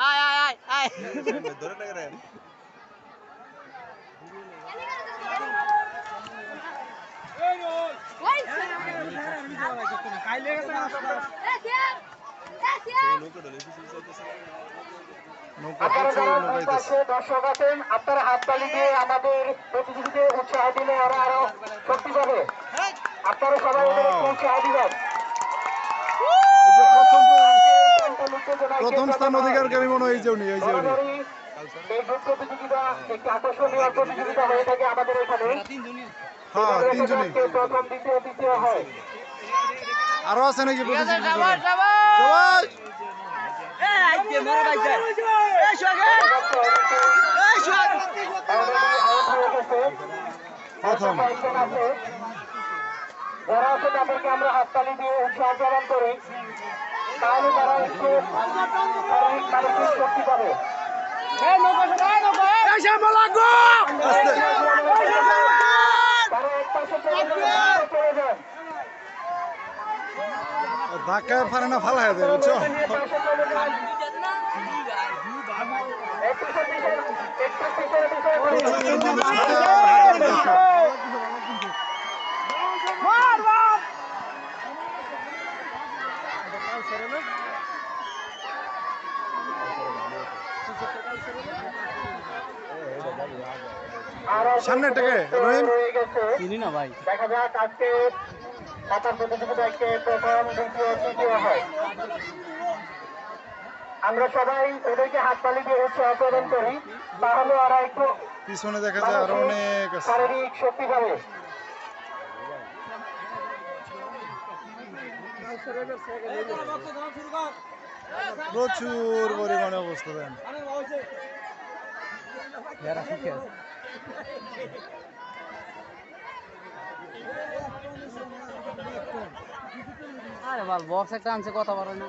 আয় আয় আয় দর্শক আছেন আপনারা দিয়ে আমাদের প্রতিযোগীদের উৎসাহ দিলে ওরা আরও শক্তি পাবে আপনারা সবাই ওদের একটু উৎসাহ দিবেন এই যে প্রথম উত্তেজনায় প্রথম স্থান হয়। অধিকারকারী মনে হয় এই যে উনি এই যে উনি। বরাবরই এই গ্রুপ প্রতিযোগিতা একটি আকর্ষণীয় প্রতিযোগিতা হয়ে থাকে আমাদের এখানে। হ্যাঁ তিনজনই। প্রথম দ্বিতীয় তৃতীয় হয়। আরও আছে নাকি। প্রথম। যারা আছে তাদেরকে আমরা হাততালি দিয়ে উৎসাহ প্রদান করি। তাহলে তারা একটু শারীরিক মানসিক শক্তি পাবে এ নৌকা সবাই নৌকা এ শ্যামলা গো আস্তে তারা এক পাশে চলে যান এক পাশে চলে যান ধাক্কায় পারে না ফালা দেয় বুঝছ নিয়ে পাশে চলে যান একটু পিছনে একটু পিছনে পিছনে প্রচুর দর্শক আর হাজার দর্শক মার মার আরও সামনের থেকে, রহিম। চিনি না ভাই। দেখা যাক আজকে সাঁতার প্রতিযোগিতায় কে প্রথম দ্বিতীয় তৃতীয় হয়। আমরা সবাই ওদেরকে হাততালি দিয়ে উৎসাহ প্রদান করি। তাহলে ওরা একটু পিছনে দেখা যায় আরও অনেক শারীরিক শক্তি পাবে। প্রচুর পরিমাণে অবস্থা দেন। আরে বাল বক্স একটা আনছে কথা বলে না।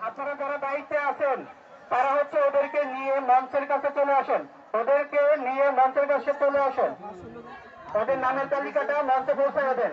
আপনারা যারা দায়িত্বে আছেন, তারা হচ্ছে ওদেরকে নিয়ে মঞ্চের কাছে চলে আসেন। ওদেরকে নিয়ে মঞ্চের কাছে চলে আসেন। ওদের নামের তালিকাটা মঞ্চে পৌঁছে দেন।